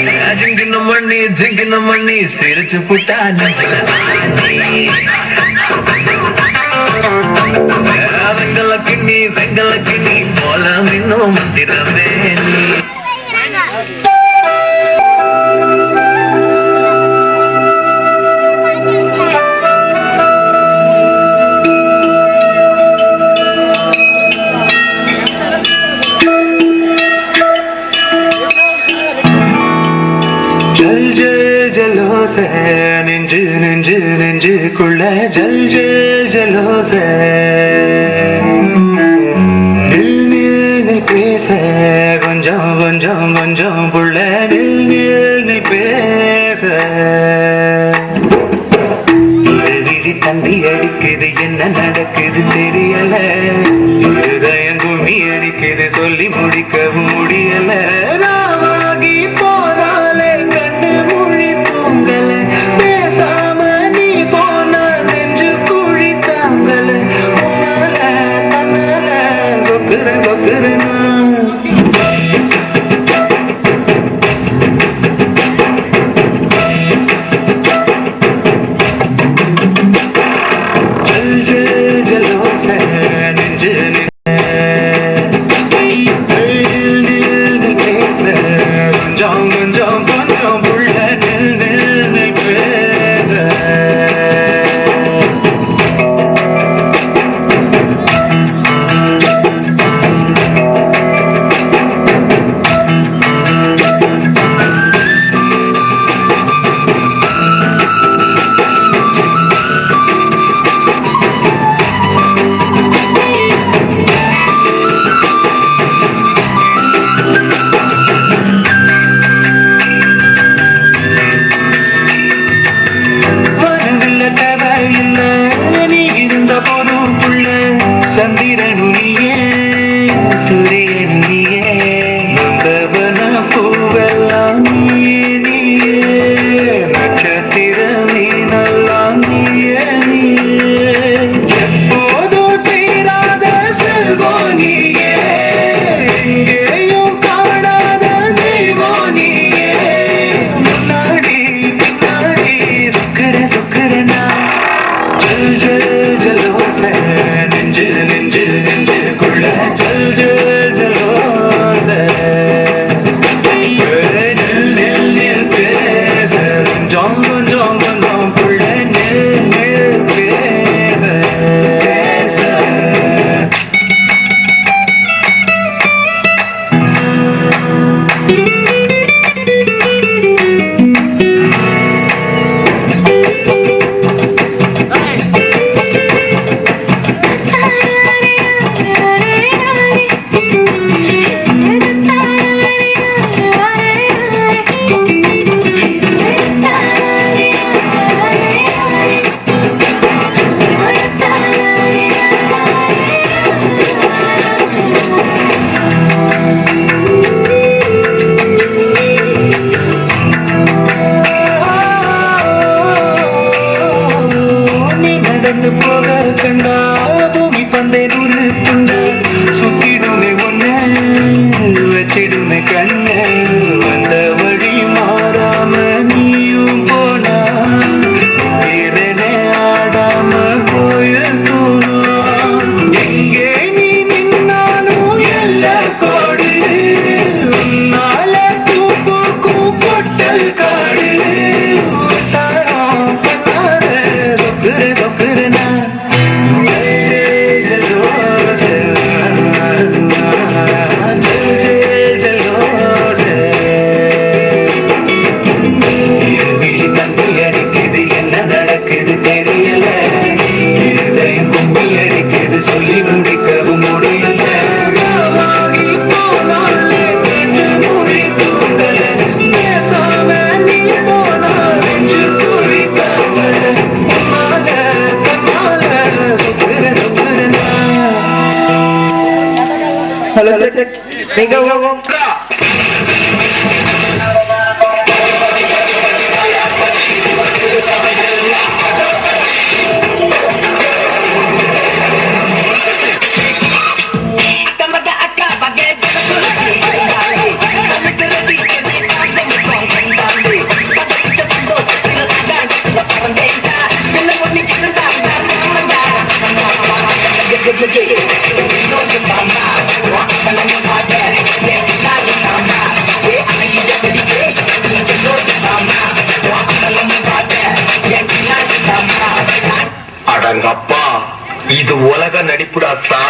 జింగిన మణి జింగిన మణి సిరచు పుట్టాను. వెంగల కిండి వెంగల కిండి పోల నిన్ను మందిరవేణి நெஞ்சு நெஞ்சு நெஞ்சுக்குள்ள ஜல் ஜல் ஜலோச. நில் நில் நில் பேச. கொஞ்சம் கொஞ்சம் கொஞ்சம் புள்ள நில் நில் நில் பேச. விழி தந்தி அடிக்குது என்ன நடக்குது தெரியல. ஹயம் அடிக்குது சொல்லி முடிக்க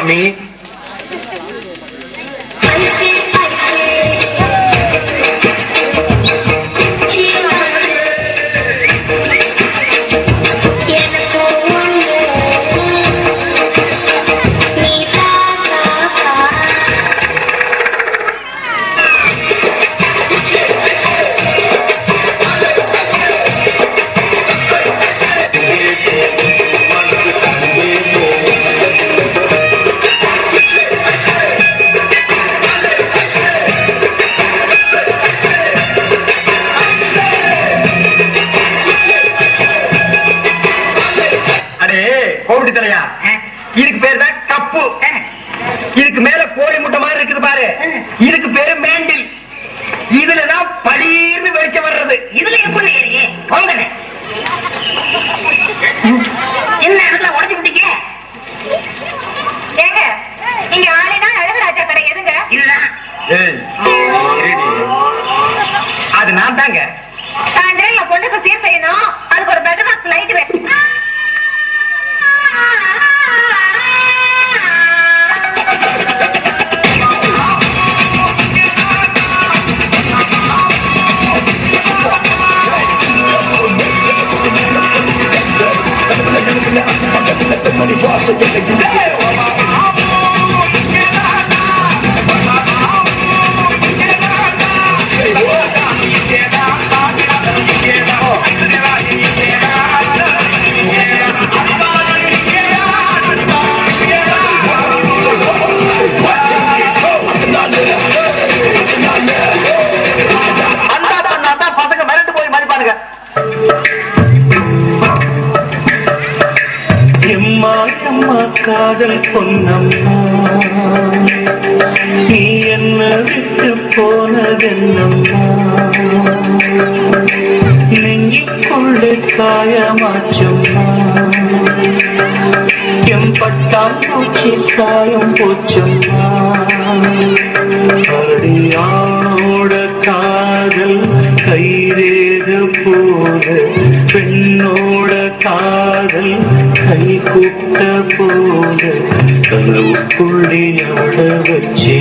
me, நெஞ்சுக்குள்ளே காயமாச்சம்மா எம் பட்டாம்பூச்சி சாயம் போச்சம்மா அடியானோட காதல் கைதேது போல பெண்ணோட காதல் கை கூட்ட போல கனவுக்குள்ளே ஆட வச்சே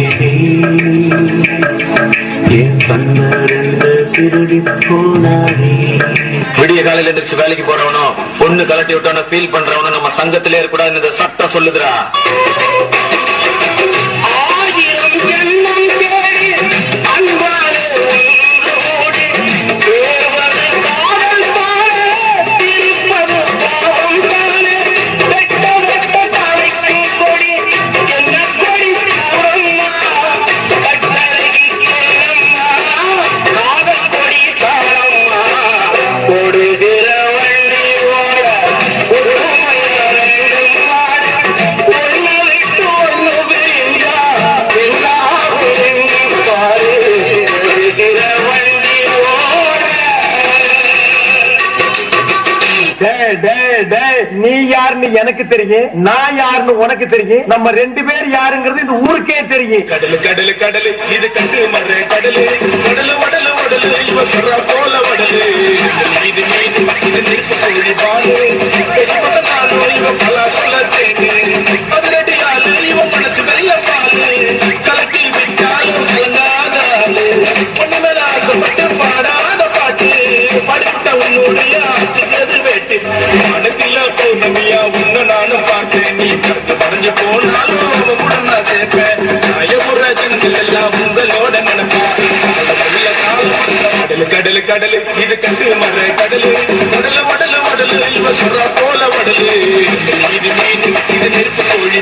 விடிய காலையில எந்திரிச்சு வேலைக்கு போறவனும் பொண்ணு கலட்டி விட்டவன ஃபீல் பண்றவனும் நம்ம சங்கத்திலே இருக்கக்கூடாது இந்த சட்டம் சொல்லுதுடா. எனக்கு தெரியும் நான் யாருன்னு உனக்கு தெரியும் நம்ம ரெண்டு பேர் யாருங்கிறது இந்த ஊருக்கே தெரியும். கடலு கடலு கடலு இது கண்டு மறு கடலு. கடலு வடலு வடலு இவ சொல்ற போல வடலு இது மீது இது நெருப்பு கோழி பாலு. இவ பல சொல்ல தேனு பதினெட்டு ஆளு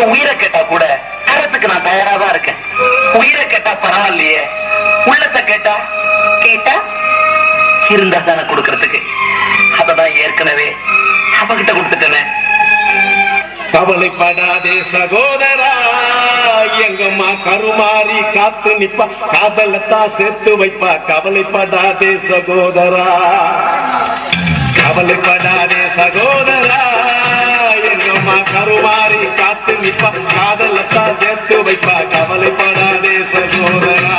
என் உயிரை கேட்டா கூட தரத்துக்கு நான் தயாரா தான் இருக்கேன். உயிரை கேட்டா பரவாயில்லையே. உள்ளத்தை கேட்டா? கேட்டா? இருந்தா தானே கொடுக்கறதுக்கு. அததான் ஏற்கனவே அவகிட்ட கொடுத்துட்டேனே. கவலைப்படாதே சகோதரா. எங்கம்மா கருமாறி காத்து நிப்பா. காதலத்தான் சேர்த்து வைப்பா. கவலைப்படாதே சகோதரா. கவலைப்படாதே சகோதரா. எங்கம்மா கருமாறி நிப்பா காதல் சேர்த்து வைப்பா. கவலைப்படாதே சகோதரா.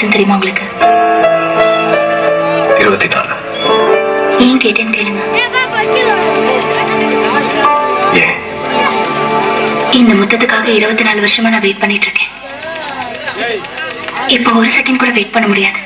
வயசுன்னு தெரியுமா உங்களுக்கு? இருபத்தி நாலு ஏன் கேட்டேன்னு கேளுங்க. இந்த முத்தத்துக்காக இருபத்தி நாலு வருஷமா நான் வெயிட் பண்ணிட்டு இருக்கேன். இப்போ ஒரு செகண்ட் கூட வெயிட் பண்ண முடியாது.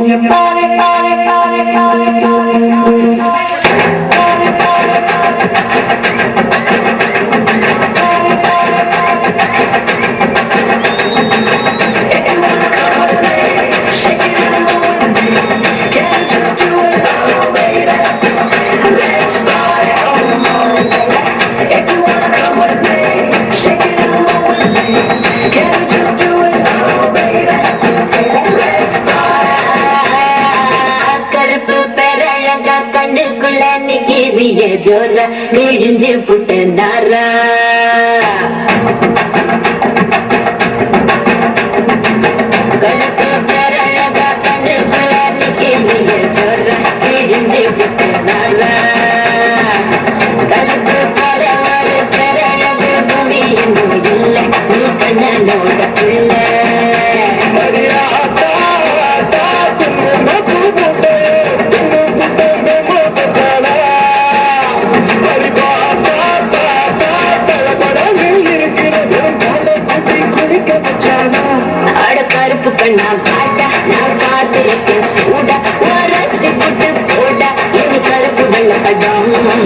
Thank you. ஜோரா நெறிஞ்சு புட்ட நாரா.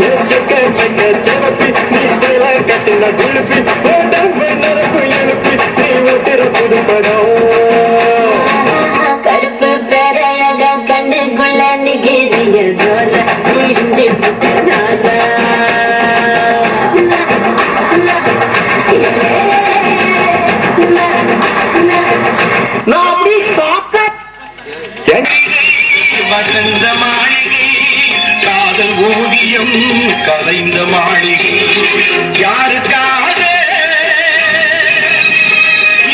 எச்சக்க செக்க செவப்பி நீ சேல கட்டின குழுப்பி போட்டம் நரப்பு எழுப்பி நீ ஒத்திர புது படம். கருப்பு பேரழக கண்ணுக்குள்ள நிகிரிய ஜோல புரிஞ்சு நான் அப்படி சாப்பிட்ட வசந்தமான ஓவியம் கலைந்த மாளிகை. யாருக்காக?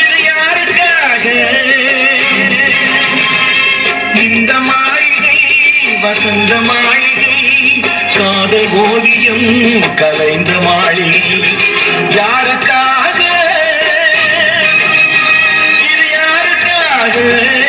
இது யாருக்காக? இந்த மாளிகை வசந்த மாளிகை காதல் ஓவியம் கலைந்த மாளிகை. யாருக்காக? இது யாருக்காக?